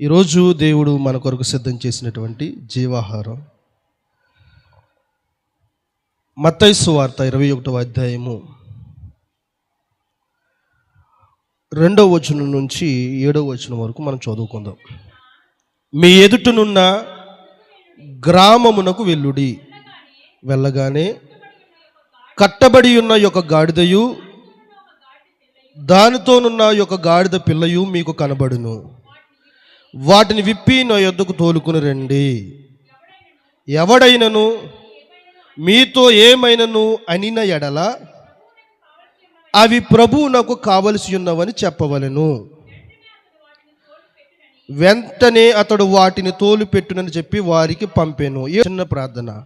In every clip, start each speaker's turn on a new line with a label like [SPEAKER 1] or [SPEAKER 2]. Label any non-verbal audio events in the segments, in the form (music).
[SPEAKER 1] ఈరోజు దేవుడు మన కొరకు సిద్ధం చేసినటువంటి జీవాహారం. మత్తైసు వార్త ఇరవై ఒకటవ అధ్యాయము. రెండవ వచనం నుంచి ఏడవ వచనం వరకు మనం చదువుకుందాం. మీ ఎదుటనున్న గ్రామమునకు వెల్లుడి వెళ్ళగానే కట్టబడి ఉన్న యొక్క గాడిదయు దానితోనున్న యొక్క గాడిద పిల్లయు మీకు కనబడును. వాటిని విప్పి నా యొద్దకు తోలుకుని రండి. ఎవడైనను మీతో ఏమైనను అనిన ఎడల అవి ప్రభువు నాకు కావలసి ఉన్నవని చెప్పవలెను. వెంటనే అతడు వాటిని తోలు పెట్టునని చెప్పి వారికి పంపాను. ఈ చిన్న ప్రార్థన.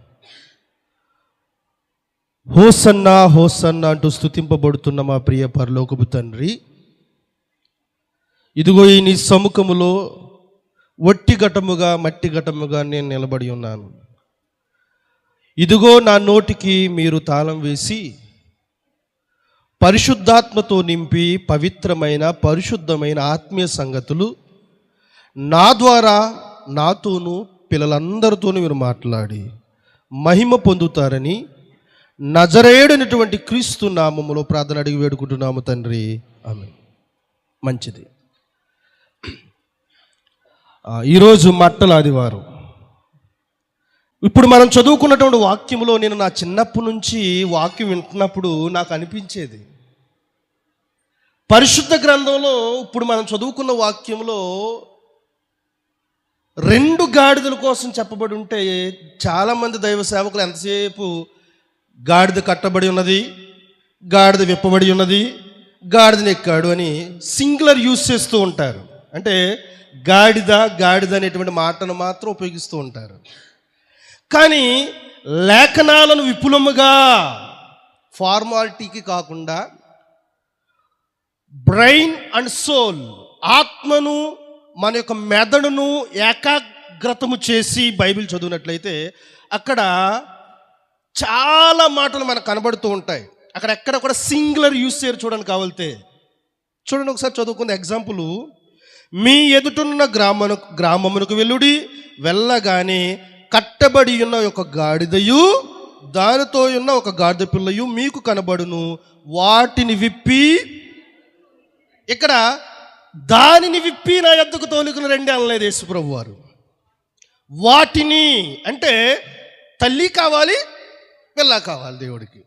[SPEAKER 1] హోసన్న హోసన్న అంటూ స్థుతింపబడుతున్న మా ప్రియ పరలోకపు తండ్రి ఇదిగో ఈ నీ సముఖములో ఒట్టి ఘటముగా మట్టి ఘటముగా నేను నిలబడి ఉన్నాను. ఇదిగో నా నోటికి మీరు తాళం వేసి పరిశుద్ధాత్మతో నింపి పవిత్రమైన పరిశుద్ధమైన ఆత్మీయ సంగతులు నా ద్వారా నాతోనూ పిల్లలందరితోనూ మీరు మాట్లాడి మహిమ పొందుతారని నజరేడనటువంటి క్రీస్తు నామములో ప్రార్థన అడిగి వేడుకుంటున్నాము తండ్రి. ఆమె మంచిది. ఈరోజు మట్టల ఆదివారం ఇప్పుడు మనం చదువుకున్నటువంటి వాక్యంలో నేను నా చిన్నప్పటి నుంచి వాక్యం వింటున్నప్పుడు నాకు అనిపించేది. పరిశుద్ధ గ్రంథంలో ఇప్పుడు మనం చదువుకున్న వాక్యంలో రెండు గాడిదల కోసం చెప్పబడి ఉంటే చాలామంది దైవ సేవకులు ఎంతసేపు గాడిద కట్టబడి ఉన్నది గాడిద విప్పబడి ఉన్నది గాడిదని ఎక్కాడు అని సింగులర్ యూస్ చేస్తూ ఉంటారు. అంటే గాడిద గాడిద అనేటువంటి మాటను మాత్రం ఉపయోగిస్తూ ఉంటారు. కానీ లేఖనాలను విపులముగా ఫార్మాలిటీకి కాకుండా బ్రెయిన్ అండ్ సోల్ ఆత్మను మన యొక్క మెదడును ఏకాగ్రతము చేసి బైబిల్ చదివినట్లయితే అక్కడ చాలా మాటలు మనకు కనబడుతూ ఉంటాయి. అక్కడ ఎక్కడ కూడా సింగులర్ యూస్ చేయరు చూడండి కావాలితే. చూడండి ఒకసారి చదువుకున్న ఎగ్జాంపుల్. మీ ఎదుటున్న గ్రామను గ్రామమునకు వెళ్ళుడి. వెళ్ళగానే కట్టబడి ఉన్న ఒక గాడిదయు దానితో ఉన్న ఒక గాడిద పిల్లయు మీకు కనబడును. వాటిని విప్పి ఇక్కడ దానిని విప్పి నా ఎద్దకు తోలుకుని రండి అనలేదు యేసుప్రభు వారు. వాటిని అంటే తల్లి కావాలి పిల్ల కావాలి దేవుడికి.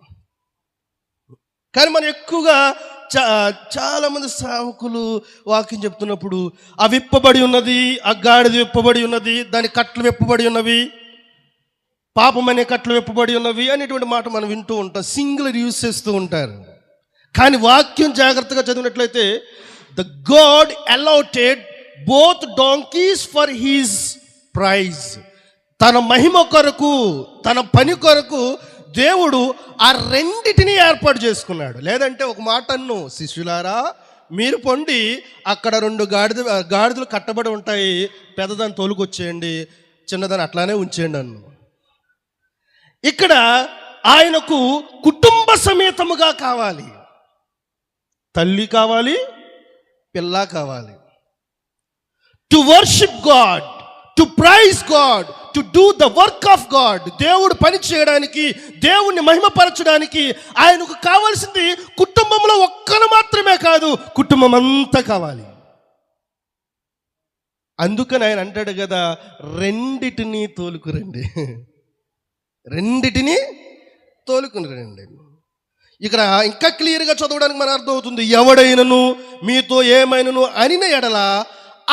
[SPEAKER 1] కానీ మనం ఎక్కువగా చాలామంది సేవకులు వాక్యం చెప్తున్నప్పుడు ఆ విప్పబడి ఉన్నది ఆ గాడిది విప్పబడి ఉన్నది దాని కట్లు విప్పబడి ఉన్నవి పాపం అనే కట్లు విప్పబడి ఉన్నవి అనేటువంటి మాట మనం వింటూ ఉంటాం సింగులర్ యూస్ చేస్తూ ఉంటారు. కానీ వాక్యం జాగ్రత్తగా చదివినట్లయితే the God allotted both donkeys for his praise. తన మహిమ కొరకు తన పని కొరకు దేవుడు ఆ రెండిటిని ఏర్పాటు చేసుకున్నాడు. లేదంటే ఒక మాట అన్ను శిష్యులారా మీరు పొండి అక్కడ రెండు గాడిద గాడిదలు కట్టబడి ఉంటాయి పెద్దదాన్ని తోలుకొచ్చేయండి చిన్నదాన్ని అట్లానే ఉంచేయండి అన్ను. ఇక్కడ ఆయనకు కుటుంబ సమేతముగా కావాలి. తల్లి కావాలి పిల్ల కావాలి. To worship God to praise God to do the work of God దేవుడు పని చేయడానికి దేవుణ్ణి మహిమపరచడానికి ఆయనకు కావాల్సింది కుటుంబంలో ఒక్కరు మాత్రమే కాదు కుటుంబం అంతా కావాలి. అందుకని ఆయన అంటాడు కదా రెండిటిని తోలుకురండి రెండిటిని తోలుకుని రండి. ఇక్కడ ఇంకా క్లియర్గా చదవడానికి మన అర్థం అవుతుంది ఎవడైనను మీతో ఏమైనను అనిన ఎడల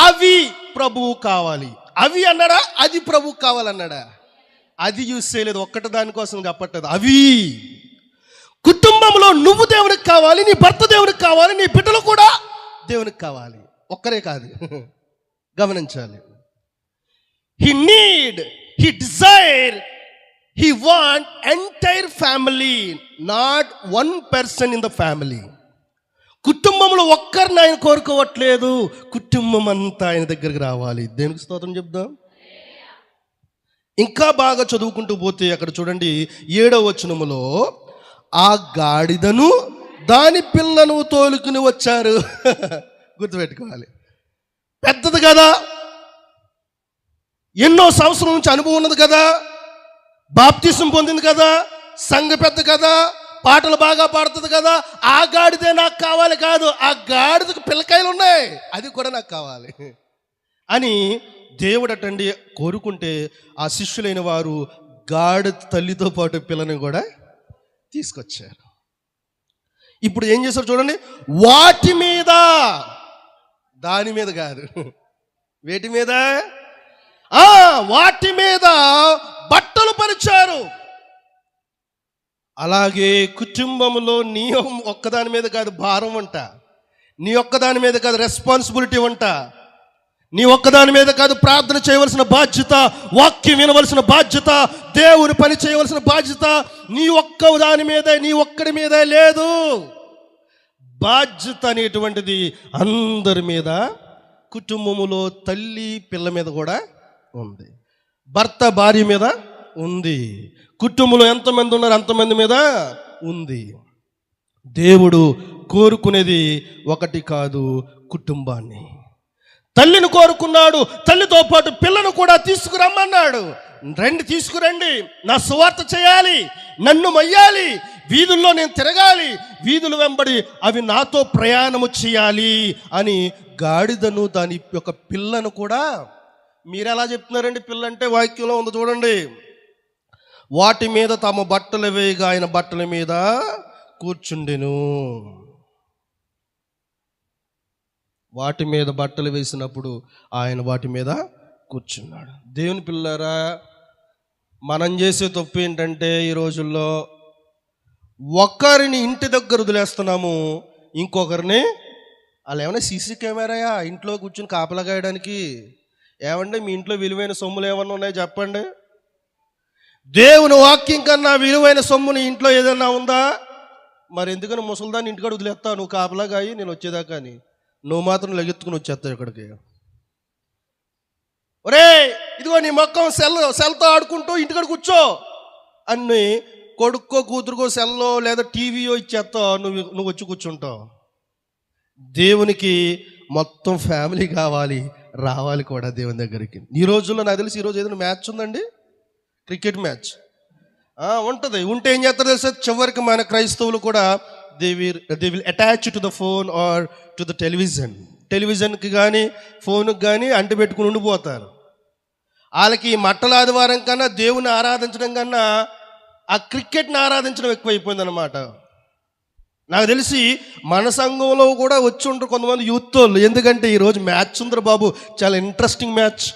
[SPEAKER 1] అవి ప్రభువు కావాలి. అవి అన్నాడా? అది ప్రభు కావాలన్నాడా? అది యూస్ చేయలేదు. ఒక్కటి దానికోసం చెప్పట్లేదు అవి కుటుంబంలో నువ్వు దేవునికి కావాలి నీ భర్త దేవునికి కావాలి నీ బిడ్డలు కూడా దేవునికి కావాలి. ఒక్కరే కాదు. (laughs) గమనించాలి. He need he desire he want entire family not one person in the family కుటుంబంలో ఒక్కరిని ఆయన కోరుకోవట్లేదు. కుటుంబం అంతా ఆయన దగ్గరికి రావాలి. దేనికి స్తోత్రం చెప్దాం? ఇంకా బాగా చదువుకుంటూ పోతే అక్కడ చూడండి ఏడవ వచనములో ఆ గాడిదను దాని పిల్లను తోలుకుని వచ్చారు. (laughs) గుర్తుపెట్టుకోవాలి. పెద్దది కదా. ఎన్నో సంవత్సరం నుంచి అనుభవం ఉన్నది కదా. బాప్తిసం పొందింది కదా. సంఘ పెద్ద కదా. పాటలు బాగా పాడుతుంది కదా ఆ గాడిదే నాకు కావాలి కాదు ఆ గాడిదకు పిల్లకాయలు ఉన్నాయి అది కూడా నాకు కావాలి. అని దేవుడు అటండి కోరుకుంటే ఆ శిష్యులైన వారు గాడి తల్లితో పాటు పిల్లని కూడా తీసుకొచ్చారు. ఇప్పుడు ఏం చేశారు చూడండి వాటి మీద దాని మీద కాదు. వేటి మీద? వాటి మీద బట్టలు పరిచారు. అలాగే కుటుంబంలో నీ ఒక్కదాని మీద కాదు భారం అంట. నీ ఒక్కదాని మీద కాదు రెస్పాన్సిబిలిటీ అంట. నీ ఒక్కదాని మీద కాదు ప్రార్థన చేయవలసిన బాధ్యత వాక్యం వినవలసిన బాధ్యత దేవుని పని చేయవలసిన బాధ్యత నీ ఒక్క దాని మీద నీ ఒక్కడి మీద లేదు. బాధ్యత అనేటువంటిది అందరి మీద కుటుంబములో తల్లి పిల్ల మీద కూడా ఉంది. భర్త భార్య మీద ఉంది. కుటుంబంలో ఎంతమంది ఉన్నారు అంతమంది మీద ఉంది. దేవుడు కోరుకునేది ఒకటి కాదు కుటుంబాన్ని. తల్లిని కోరుకున్నాడు తల్లితో పాటు పిల్లను కూడా తీసుకురమ్మన్నాడు. రండి తీసుకురండి. నా సువార్త చేయాలి నన్ను మయ్యాలి వీధుల్లో నేను తిరగాలి వీధులు వెంబడి అవి నాతో ప్రయాణము చేయాలి అని గాడిదను దాని యొక్క పిల్లను కూడా. మీరు ఎలా చెప్తున్నారండి పిల్ల అంటే వాక్యంలో ఉంది చూడండి. వాటి మీద తమ బట్టలు వేయగా ఆయన బట్టల మీద కూర్చుండెను. వాటి మీద బట్టలు వేసినప్పుడు ఆయన వాటి మీద కూర్చున్నాడు. దేవుని పిల్లరా మనం చేసే తప్పు ఏంటంటే ఈ రోజుల్లో ఒక్కరిని ఇంటి దగ్గర వదిలేస్తున్నాము ఇంకొకరిని వాళ్ళు ఏమైనా సీసీ కెమెరాయా ఇంట్లో కూర్చుని కాపలా కాయడానికి? ఏమండి మీ ఇంట్లో విలువైన సొమ్ములు ఏమన్నా ఉన్నాయో చెప్పండి? దేవుని వాక్యం కన్నా విలువైన సొమ్ము నీ ఇంట్లో ఏదన్నా ఉందా? మరి ఎందుకని ముసలిదాన్ని ఇంటికాడ వదిలేస్తావు నువ్వు కాపలాగా అయ్యి నేను వచ్చేదాకా అని. నువ్వు మాత్రం లెగెత్తుకుని వచ్చేస్తావు ఇక్కడికి. ఒరే ఇదిగో నీ మొక్కం సెల్ సెల్తో ఆడుకుంటూ ఇంటికాడ కూర్చో. అన్ని కొడుక్కో కూతురుకో సెల్లో లేదా టీవీయో ఇచ్చేస్తావు. నువ్వు నువ్వు వచ్చి కూర్చుంటావు. దేవునికి మొత్తం ఫ్యామిలీ కావాలి రావాలి కూడా దేవుని దగ్గరికి. ఈ రోజుల్లో నాకు తెలిసి ఈరోజు ఏదైనా మ్యాచ్ ఉందండి? Cricket match. ఉంటుంది. ఉంటే ఏం చేస్తారు తెలుసా? చివరికి మన క్రైస్తవులు కూడా they will they will attach to the phone or to the television టెలివిజన్కి కానీ ఫోన్కి కానీ అంటి పెట్టుకుని ఉండిపోతారు. వాళ్ళకి మట్టల ఆదివారం కన్నా దేవుని ఆరాధించడం కన్నా ఆ క్రికెట్ని ఆరాధించడం ఎక్కువైపోయింది అనమాట నాకు తెలిసి మన సంఘంలో కూడా వచ్చి ఉంటారు కొంతమంది యూత్ వాళ్ళు. ఎందుకంటే ఈరోజు మ్యాచ్ ఉందరు బాబు. చాలా ఇంట్రెస్టింగ్ మ్యాచ్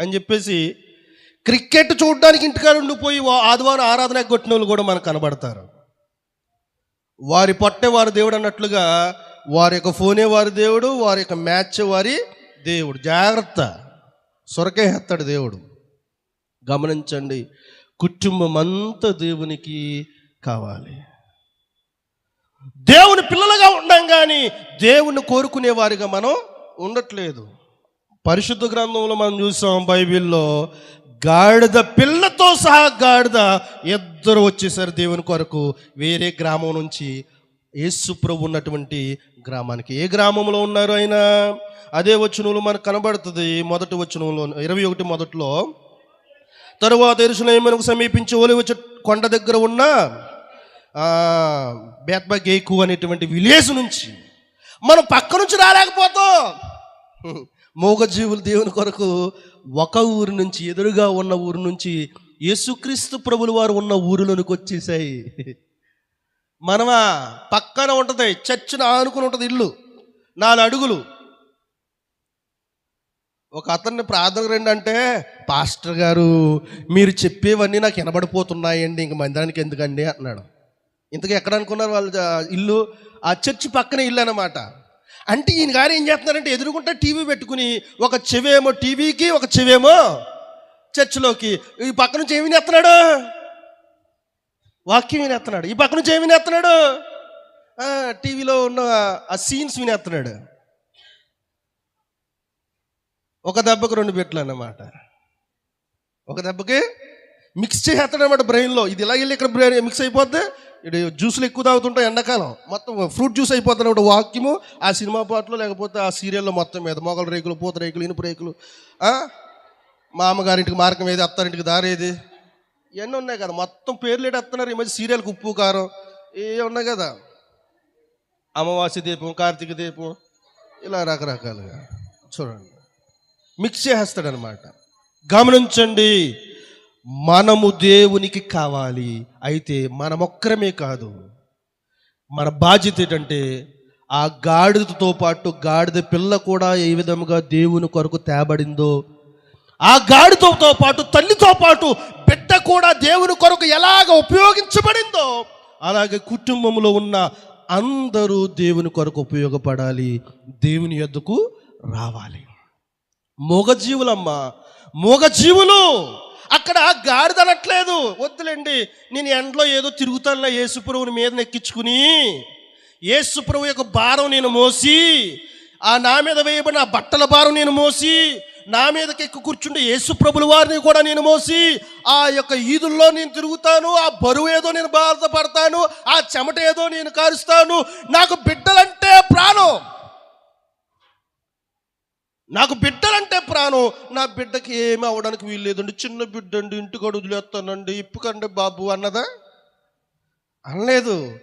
[SPEAKER 1] అని చెప్పేసి క్రికెట్ చూడడానికి ఇంటికాడ ఉండిపోయి వా- ఆదివారం ఆరాధన కొట్టిన వాళ్ళు కూడా మనకు కనబడతారు. వారి పట్టే వారి దేవుడు అన్నట్లుగా వారి యొక్క ఫోనే వారి దేవుడు వారి యొక్క మ్యాచ్ వారి దేవుడు. జాగ్రత్త. సొరకే హెత్తాడు దేవుడు. గమనించండి కుటుంబం అంతా దేవునికి కావాలి. దేవుని పిల్లలుగా ఉండం కానీ దేవుని కోరుకునే వారిగా మనం ఉండట్లేదు. పరిశుద్ధ గ్రంథంలో మనం చూసాం బైబిల్లో గాడిద పిల్లతో సహా గాడిద ఇద్దరు వచ్చేసారు దేవుని కొరకు. వేరే గ్రామం నుంచి యేసుప్రభు ఉన్నటువంటి గ్రామానికి. ఏ గ్రామంలో ఉన్నారు ఆయన? అదే వచనంలో మనకు కనబడుతుంది. మొదటి వచనంలో ఇరవై ఒకటి మొదట్లో తరువాత ఎరుసలేమునకు సమీపించి ఒలివ కొండ దగ్గర ఉన్న బేత్బగేకు అనేటువంటి విలేజ్ నుంచి మనం పక్క నుంచి రాలేకపోతాం. మూగజీవులు దేవుని కొరకు ఒక ఊరు నుంచి ఎదురుగా ఉన్న ఊరు నుంచి యేసుక్రీస్తు ప్రభులు వారు ఉన్న ఊరిలోనికి వచ్చేసాయి. మనమా పక్కన ఉంటుంది చర్చిన ఆనుకుని ఉంటుంది ఇల్లు నాలుగు అడుగులు. ఒక అతన్ని ప్రార్థన రండి అంటే పాస్టర్ గారు మీరు చెప్పేవన్నీ నాకు వినబడిపోతున్నాయండి ఇంక మందిరానికి ఎందుకండి? అన్నాడు. ఇంతకు ఎక్కడ అనుకున్నారు వాళ్ళ? ఇల్లు ఆ చర్చి పక్కనే ఇల్లు అన్నమాట. అంటే ఈయన గారు ఏం చేస్తున్నారంటే ఎదురుకుంటా టీవీ పెట్టుకుని ఒక చెవేమో టీవీకి ఒక చెవేమో చర్చిలోకి. ఈ పక్క నుంచి ఏమి ఎత్తున్నాడు వాక్యం వినేస్తున్నాడు. ఈ పక్క నుంచి ఏమి వినేస్తున్నాడు? టీవీలో ఉన్న ఆ సీన్స్ వినేస్తున్నాడు. ఒక దెబ్బకు రెండు పెట్లు అన్నమాట ఒక దెబ్బకి మిక్స్ చేసేస్తాడు అనమాట బ్రెయిన్లో. ఇది ఇలా వెళ్ళి ఇక్కడ బ్రెయిన్ మిక్స్ అయిపోద్ది? ఇటు జ్యూస్లు ఎక్కువ తాగుతుంటాయి ఎండాకాలం. మొత్తం ఫ్రూట్ జ్యూస్ అయిపోతుంది అనమాట వాక్యము. ఆ సినిమా పాటలో లేకపోతే ఆ సీరియల్లో మొత్తం మీద మొగల రేకులు పూత రేకులు ఇనుపు రేకులు మా అమ్మగారింటికి మార్గం ఏది అత్తారింటికి దారి ఏది? ఇవన్నీ ఉన్నాయి కదా. మొత్తం పేర్లు ఎట్టేస్తున్నారు ఈ మధ్య సీరియల్కి ఉప్పు కారం ఏ ఉన్నాయి కదా? అమావాస్య దీపం కార్తీక దీపం ఇలా రకరకాలుగా. చూడండి. మిక్స్ చేసేస్తాడనమాట గమనించండి. మనము దేవునికి కావాలి. అయితే మనమొక్కరమే కాదు. మన బాధ్యత ఏంటంటే ఆ గాడిదతో పాటు గాడిద పిల్ల కూడా ఏ విధముగా దేవుని కొరకు తేబడిందో ఆ గాడిదతో పాటు తల్లితో పాటు బిడ్డ కూడా దేవుని కొరకు ఎలాగ ఉపయోగించబడిందో అలాగే కుటుంబంలో ఉన్న అందరూ దేవుని కొరకు ఉపయోగపడాలి. దేవుని యొద్దకు రావాలి. మూగజీవులమ్మ మూగజీవులు! అక్కడ గాడిదనట్లేదు. వద్దులేండి నేను ఎండలో ఏదో తిరుగుతానులే యేసుప్రభుని మీద నెక్కించుకుని. యేసుప్రభు యొక్క భారం నేను మోసి ఆ నా మీద వేయబడిన ఆ బట్టల భారం నేను మోసి నా మీదకి ఎక్కు కూర్చుంటే యేసుప్రభుల వారిని కూడా నేను మోసి ఆ యొక్క ఈదుల్లో నేను తిరుగుతాను ఆ బరువు ఏదో నేను బాధపడతాను ఆ చెమట ఏదో నేను కారుస్తాను. నాకు బిడ్డలంటే ప్రాణం. నాకు బిడ్డలంటే ప్రాణం. నా బిడ్డకి ఏమి అవ్వడానికి వీలు లేదండి. చిన్న బిడ్డ అండి ఇంటికి వదిలేస్తానండి ఇప్పుకండి బాబు అన్నదా? అనలేదు.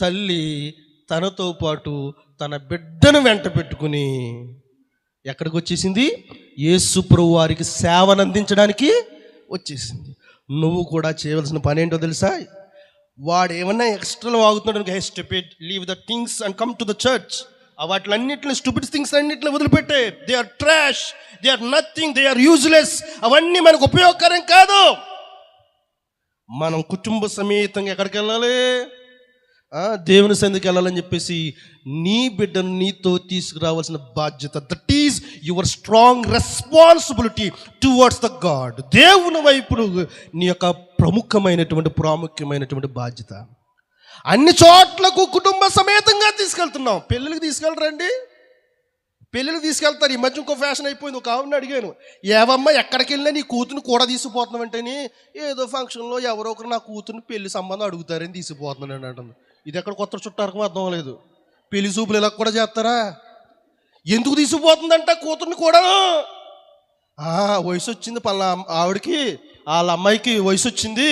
[SPEAKER 1] తల్లి తనతో పాటు తన బిడ్డను వెంట పెట్టుకుని ఎక్కడికి వచ్చేసింది? ఏసుప్రభు వారికి సేవను అందించడానికి వచ్చేసింది. నువ్వు కూడా చేయవలసిన పని ఏంటో తెలుసా? వాడు ఏమన్నా extra వాగుతున్నాడు hi stupid leave the things and come to the church వాటిలన్నింటిని stupid things అన్నింటిని వదిలిపెట్టే. They are trash they are nothing they are useless అవన్నీ మనకు ఉపయోగకరం కాదు. మనం కుటుంబ సమేతంగా ఎక్కడికి వెళ్ళాలి? దేవుని సందికి వెళ్ళాలని చెప్పేసి నీ బిడ్డను నీతో తీసుకురావాల్సిన బాధ్యత that is your strong responsibility towards the God దేవుని వైపు నీ యొక్క ప్రముఖమైనటువంటి ప్రాముఖ్యమైనటువంటి బాధ్యత. అన్ని చోట్లకు కుటుంబ సమేతంగా తీసుకెళ్తున్నాం. పెళ్ళిళ్ళకి తీసుకెళ్ళరండి? పెళ్ళిళ్ళకి తీసుకెళ్తారు. ఈ మధ్య ఇంకో ఫ్యాషన్ అయిపోయింది. ఒక ఆవిడని అడిగాను. ఏవమ్మా ఎక్కడికి వెళ్ళినా నీ కూతురు కూడా తీసుకుపోతున్నావంటేని ఏదో ఫంక్షన్లో ఎవరో ఒకరు నా కూతురుని పెళ్ళి సంబంధం అడుగుతారని తీసుకుపోతున్నాను అంటుంది. ఇది ఎక్కడ కొత్త చుట్టారకం అర్థం లేదు పెళ్ళి చూపులు ఇలా కూడా చేస్తారా? ఎందుకు తీసుకుపోతుందంట కూతుర్ని కూడాను? వయసు వచ్చింది పలా ఆవిడకి వాళ్ళ అమ్మాయికి వయసు వచ్చింది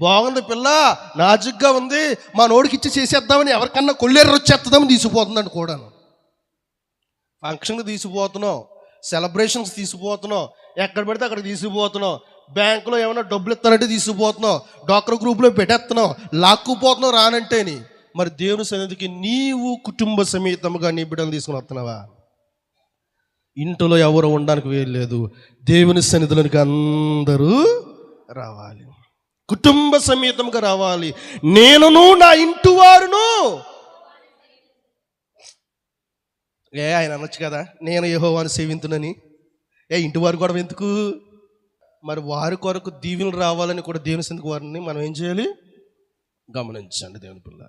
[SPEAKER 1] బాగుంది పిల్ల నాజుగ్గా ఉంది మా నోడికి ఇచ్చి చేసేద్దామని ఎవరికన్నా కొల్లేరు వచ్చేస్తుందామని తీసుకుపోతుందండి కూడాను. ఫంక్షన్కి తీసుకుపోతున్నాం సెలబ్రేషన్స్ తీసుకుపోతున్నాం ఎక్కడ పెడితే అక్కడ తీసుకుపోతున్నాం బ్యాంకులో ఏమైనా డబ్బులు ఇస్తానంటే తీసుకుపోతున్నాం డాక్టర్ గ్రూప్లో పెట్టేస్తున్నాం లాక్కుపోతున్నాం రానంటేని మరి దేవుని సన్నిధికి నీవు కుటుంబ సమేతముగా నీ బిడ్డలు తీసుకుని వస్తున్నావా? ఇంట్లో ఎవరు ఉండడానికి వేయలేదు లేదు దేవుని సన్నిధిలోనికి అందరూ రావాలి. కుటుంబ సమేతంగా రావాలి. నేనును నా ఇంటి వారును. ఏ ఆయన అనొచ్చు కదా. నేను యహోవాను సేవింతునని. ఏ ఇంటి వారు కూడా ఎందుకు? మరి వారి కొరకు దీవెనలు రావాలని కూడా దేవుని సందుకు వారిని మనం ఏం చేయాలి? గమనించండి దేవుని పిల్ల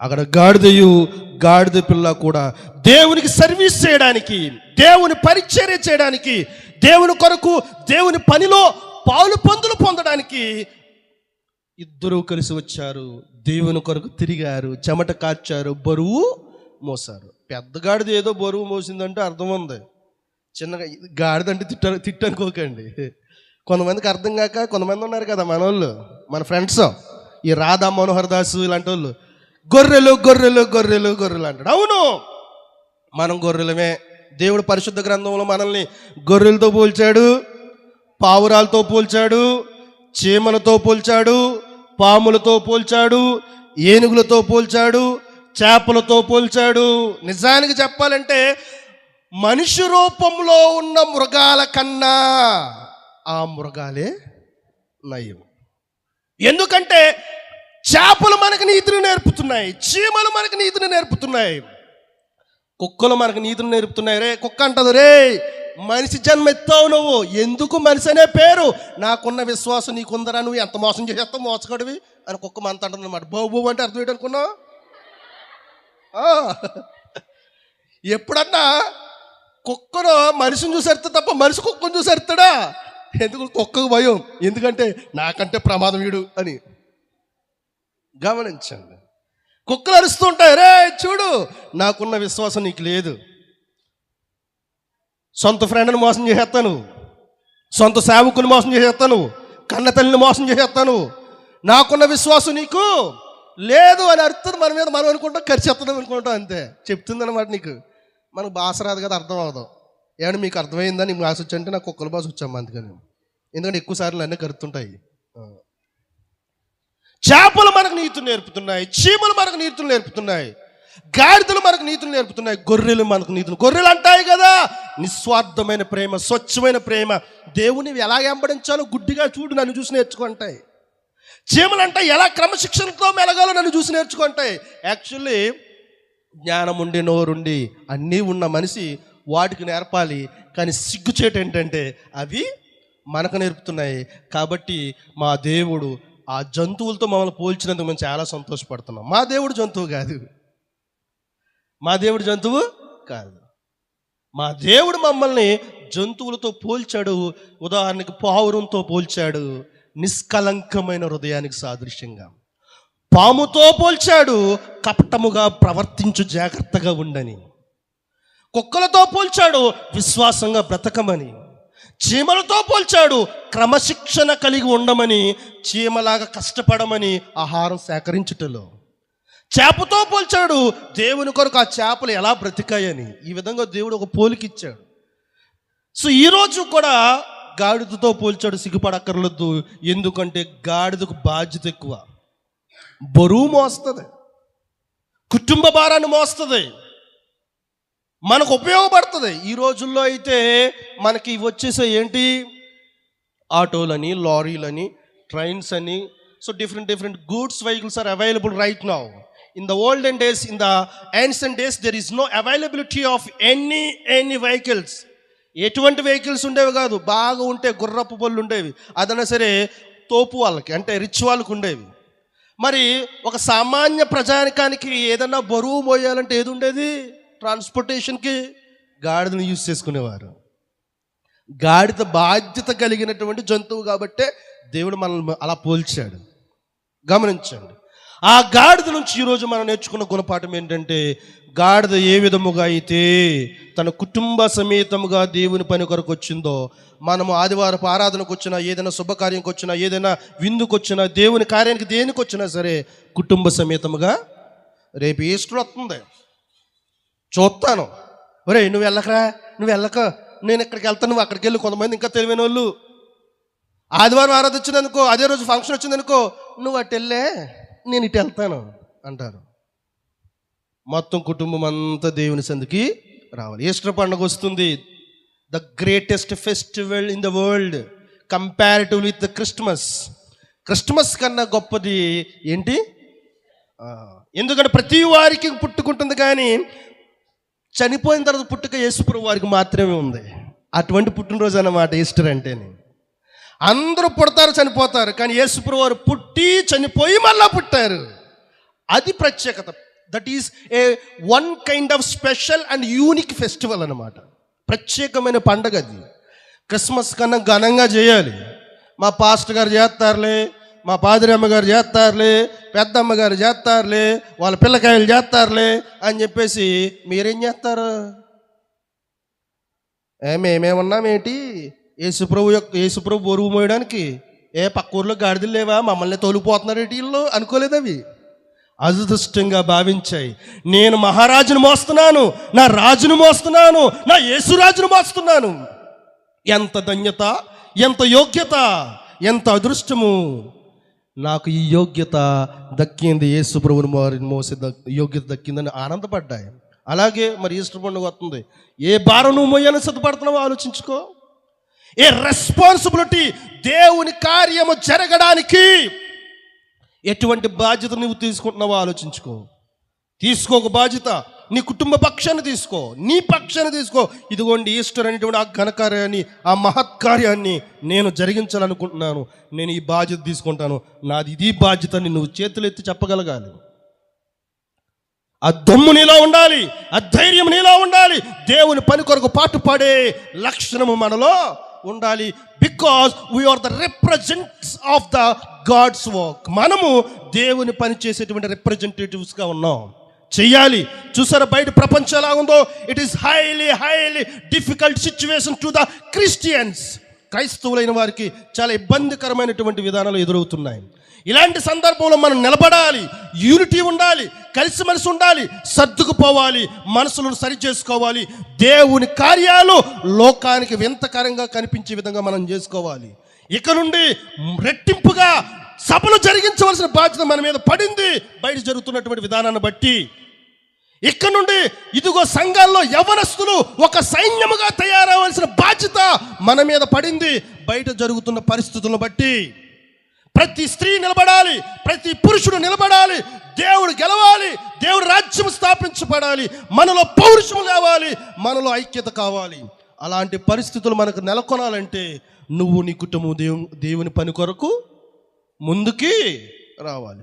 [SPEAKER 1] అక్కడ గాడిదయు గాడిద పిల్ల కూడా దేవునికి సర్వీస్ చేయడానికి దేవుని పరిచర్య చేయడానికి దేవుని కొరకు దేవుని పనిలో పాలు పందులు పొందడానికి ఇద్దరూ కలిసి వచ్చారు. దేవుని కొరకు తిరిగారు. చెమట కాచారు. బరువు మోసారు పెద్ద గాడిద ఏదో బరువు మోసిందంటే అర్థం ఉంది. చిన్నగా గాడిద అంటే తిట్ట తిట్టనుకోకండి. కొంతమందికి అర్థం కాక కొంతమంది ఉన్నారు కదా మన వాళ్ళు మన ఫ్రెండ్స్. ఈ రాధా మనోహర్ దాసు ఇలాంటి వాళ్ళు గొర్రెలు గొర్రెలు గొర్రెలు గొర్రెలు అంటాడు. అవును! మనం గొర్రెలమే. దేవుడు పరిశుద్ధ గ్రంథంలో మనల్ని గొర్రెలతో పోల్చాడు పావురాలతో పోల్చాడు చీమలతో పోల్చాడు పాములతో పోల్చాడు ఏనుగులతో పోల్చాడు చేపలతో పోల్చాడు. నిజానికి చెప్పాలంటే మనిషి రూపంలో ఉన్న మృగాల కన్నా ఆ మృగాలే నయం. ఎందుకంటే చేపలు మనకు నీతిని నేర్పుతున్నాయి చీమలు మనకు నీతిని నేర్పుతున్నాయి. కుక్కలు మనకు నీతిని నేర్పుతున్నాయి. రే కుక్క అంటది రే మనిషి జన్మ ఎత్తావు నువ్వు. ఎందుకు మనిషి అనే పేరు? నాకున్న విశ్వాసం నీకుందరా నువ్వు? ఎంత మోసం చేసేస్తావు మోసగడివి? అని కుక్క మంత అంటుందన్నమాట బాబు అంటే అర్థం ఏంటి అనుకున్నావు ఎప్పుడన్నా కుక్కను మనిషిని చూసేస్తే తప్ప మనిషి కుక్కను చూసేస్తాడా ఎందుకు కుక్కకు భయం? ఎందుకంటే నాకంటే ప్రమాదం వీడు అని. గమనించండి. కుక్కలు అరుస్తుంటాయి రే చూడు నాకున్న విశ్వాసం నీకు లేదు. సొంత ఫ్రెండ్ని మోసం చేసేస్తాను. సొంత సేవకుని మోసం చేసేస్తాను. కన్న తల్లిని మోసం చేసేస్తాను. నాకున్న విశ్వాసం నీకు లేదు అని అర్థం మన మీద మనం అనుకుంటాం ఖర్చు ఎత్తడం అనుకుంటాం అంతే. చెప్తుందన్నమాట నీకు. మనకు భాష రాదు కదా అర్థం అవదు ఏమన్నా మీకు అర్థమైందా? నీకు భాష వచ్చంటే అంటే నాకు కుక్కల భాష వచ్చాము అందుకని. ఎందుకంటే ఎక్కువ సార్లు అన్నీ కరుతుంటాయి. చేపలు మనకు నీతులు నేర్పుతున్నాయి చీమలు మనకు నీతులు నేర్పుతున్నాయి. గాడిదలు మనకు నీతులు నేర్పుతున్నాయి గొర్రెలు మనకు నీతులు. గొర్రెలు అంటాయి కదా నిస్వార్థమైన ప్రేమ స్వచ్ఛమైన ప్రేమ. దేవుని ఎలా వెంబడించాలో గుడ్డిగా చూడు నన్ను చూసి నేర్చుకుంటాయి. చీమలు అంటే ఎలా క్రమశిక్షణతో మెలగాలో నన్ను చూసి నేర్చుకుంటాయి. యాక్చువల్లీ జ్ఞానం ఉండి నోరుండి అన్నీ ఉన్న మనిషి వాటికి నేర్పాలి. కానీ సిగ్గుచేటు ఏంటంటే అవి మనకు నేర్పుతున్నాయి. కాబట్టి మా దేవుడు ఆ జంతువులతో మమ్మల్ని పోల్చినందుకు మేము చాలా సంతోషపడుతున్నాం. మా దేవుడు జంతువు కాదు. మా దేవుడు జంతువు కాదు. మా దేవుడు మమ్మల్ని జంతువులతో పోల్చాడు ఉదాహరణకి పావురంతో పోల్చాడు నిష్కలంకమైన హృదయానికి సాదృశ్యంగా. పాముతో పోల్చాడు కపటముగా ప్రవర్తించు జాగ్రత్తగా ఉండని. కుక్కలతో పోల్చాడు విశ్వాసంగా బ్రతకమని. చీమలతో పోల్చాడు క్రమశిక్షణ కలిగి ఉండమని చీమలాగా కష్టపడమని ఆహారం సేకరించుటలో. చేపతో పోల్చాడు. దేవుని కొరకు ఆ చేపలు ఎలా బ్రతికాయని. ఈ విధంగా దేవుడు ఒక పోలికిచ్చాడు. సో ఈరోజు కూడా గాడిదతో పోల్చాడు సిగ్గుపడక్కర్లేదు. ఎందుకంటే గాడిదకు బాధ్యత ఎక్కువ. బరువు మోస్తుంది. కుటుంబ భారాన్ని మోస్తుంది. మనకు ఉపయోగపడుతుంది. ఈ రోజుల్లో అయితే మనకి వచ్చేసే ఏంటి? ఆటోలని లారీలని ట్రైన్స్ అని so different different goods vehicles are available right now. In the old and days in the ancient days there is no availability of any any vehicles ఎటువంటి వెహికల్స్ ఉండేవి కాదు. బాగా ఉంటే గుర్రపు బొల్లు ఉండేవి. అదన్నా సరే తోపు వాళ్ళకి అంటే రిచ్ వాళ్ళకి ఉండేవి. మరి ఒక సామాన్య ప్రజానికానికి ఏదన్నా బరువు మోయాలంటే ఏది ఉండేది? ట్రాన్స్పోర్టేషన్కి గాడిదని యూజ్ చేసుకునేవారు. గాడిద బాధ్యత కలిగినటువంటి జంతువు కాబట్టే దేవుడు మనల్ని అలా పోల్చాడు. గమనించండి. ఆ గాడిద నుంచి ఈరోజు మనం నేర్చుకున్న గుణపాఠం ఏంటంటే గాడిద ఏ విధముగా అయితే తన కుటుంబ సమేతముగా దేవుని పని కొరకు వచ్చిందో మనము ఆదివారపు ఆరాధనకు వచ్చినా ఏదైనా శుభకార్యంకి వచ్చినా ఏదైనా విందుకు వచ్చినా దేవుని కార్యానికి దేనికి వచ్చినా సరే కుటుంబ సమేతముగా రేపు ఈస్టర్ వస్తుంది. చూస్తాను. ఒరే నువ్వు వెళ్ళకరా? నువ్వు వెళ్ళక. నేను ఇక్కడికి వెళ్తాను నువ్వు అక్కడికి వెళ్ళి. కొంతమంది ఇంకా తెలివైన వాళ్ళు ఆదివారం ఆరాధన వచ్చిందనుకో అదే రోజు ఫంక్షన్ వచ్చిందనుకో నువ్వు అటు వెళ్ళే. నేను ఇటు వెళ్తాను అంటారు. మొత్తం కుటుంబం అంతా దేవుని సందుకి రావాలి. ఈస్టర్ పండుగ వస్తుంది. The greatest festival in the world comparative with Christmas Christmas కన్నా గొప్పది ఏంటి? ఎందుకంటే ప్రతి వారికి పుట్టుకుంటుంది కానీ చనిపోయిన తర్వాత పుట్టుక యేసుప్రభు వారికి మాత్రమే ఉంది. అటువంటి పుట్టినరోజు అన్నమాట ఈస్టర్ అంటేనే. అందరూ పుడతారు చనిపోతారు. కానీ యేసుప్రభు వారు పుట్టి చనిపోయి మళ్ళా పుట్టారు. అది ప్రత్యేకత. That is a one kind of special and unique festival అన్నమాట. ప్రత్యేకమైన పండగ అది. క్రిస్మస్ కన్నా ఘనంగా చేయాలి. మా పాస్టర్ గారు చేస్తారులే మా పాదిరమ్మ గారు చేస్తారులే పెద్దమ్మ గారు చేస్తారులే వాళ్ళ పిల్లకాయలు చేస్తారులే అని చెప్పేసి మీరేం చేస్తారు? మేమేమున్నామేంటి యేసుప్రభు యొక్క యేసుప్రభు బరువు మోయడానికి ఏ పక్క ఊర్లో గాడిదలు లేవా? మమ్మల్ని తోలిపోతున్నారు వీళ్ళు? అనుకోలేదు అవి. అదృష్టంగా భావించాయి. నేను మహారాజును మోస్తున్నాను నా రాజును మోస్తున్నాను నా యేసురాజును మోస్తున్నాను. ఎంత ధన్యత ఎంత యోగ్యత ఎంత అదృష్టము. నాకు ఈ యోగ్యత దక్కింది యేసు ప్రభుని వారిని మోసే యోగ్యత దక్కిందని ఆనందపడ్డాయి. అలాగే మరి ఈస్టర్ పండుగ వస్తుంది. ఏ భారం నువ్వు మొయ్యాలని సిద్ధపడుతున్నావో ఆలోచించుకో. ఏ రెస్పాన్సిబిలిటీ దేవుని కార్యము జరగడానికి ఎటువంటి బాధ్యత నువ్వు తీసుకుంటున్నావో ఆలోచించుకో. తీసుకో ఒక బాధ్యత. నీ కుటుంబ పక్షాన్ని తీసుకో. నీ పక్షాన్ని తీసుకో. ఇదిగోండి ఈస్టర్ అనేటువంటి ఆ ఘనకార్యాన్ని ఆ మహత్కార్యాన్ని నేను జరిగించాలనుకుంటున్నాను. నేను ఈ బాధ్యత తీసుకుంటాను. నాది ఇది బాధ్యత నువ్వు చేతులెత్తి చెప్పగలగాలి. ఆ దమ్ము నీలో ఉండాలి. ఆ ధైర్యం నీలో ఉండాలి. దేవుని పని కొరకు పాటు పాడే లక్షణము మనలో ఉండాలి. Because we are the represents of the God's work మనము దేవుని పని చేసేటువంటి రిప్రజెంటేటివ్స్గా ఉన్నాం. చెయ్యాలి. చూసారా బయట ప్రపంచం ఎలా ఉందో? It is highly highly difficult situation to the Christians క్రైస్తవులైన వారికి చాలా ఇబ్బందికరమైనటువంటి విధానాలు ఎదురవుతున్నాయి. ఇలాంటి సందర్భంలో మనం నిలబడాలి యూనిటీ ఉండాలి కలిసిమెలిసి ఉండాలి సర్దుకుపోవాలి మనసులను సరి చేసుకోవాలి దేవుని కార్యాలు లోకానికి వింతకరంగా కనిపించే విధంగా మనం చేసుకోవాలి. ఇక నుండి రెట్టింపుగా సభలు జరిగించవలసిన బాధ్యత మన మీద పడింది. బయట జరుగుతున్నటువంటి విధానాన్ని బట్టి ఇక్కడ నుండి ఇదిగో సంఘాల్లో యవనస్తులు ఒక సైన్యముగా తయారవలసిన బాధ్యత మన మీద పడింది. బయట జరుగుతున్న పరిస్థితులను బట్టి ప్రతి స్త్రీ నిలబడాలి ప్రతి పురుషుడు నిలబడాలి దేవుడు గెలవాలి దేవుడు రాజ్యం స్థాపించబడాలి మనలో పౌరుషం లేవాలి మనలో ఐక్యత కావాలి. అలాంటి పరిస్థితులు మనకు నెలకొనాలంటే నువ్వు నీ కుటుంబం దేవు దేవుని పని కొరకు ముందుకి రావాలి.